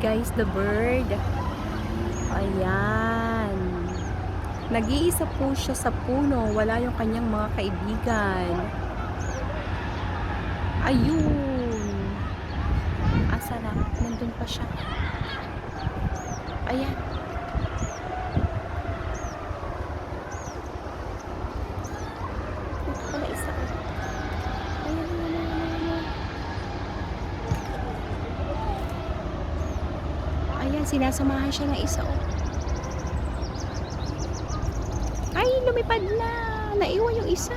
guys the bird. Ayan. Nag-iisa po siya sa puno. Wala yung kanyang mga kaibigan. Ayun. Asa na? Nandun pa siya. Ayan. Ito pala isa. Ayan, ayan, ayan, ayan, ayan. Ayan, sinasamahan siya ng isa. Oh. Ay, lumipad na. Naiwan yung isa.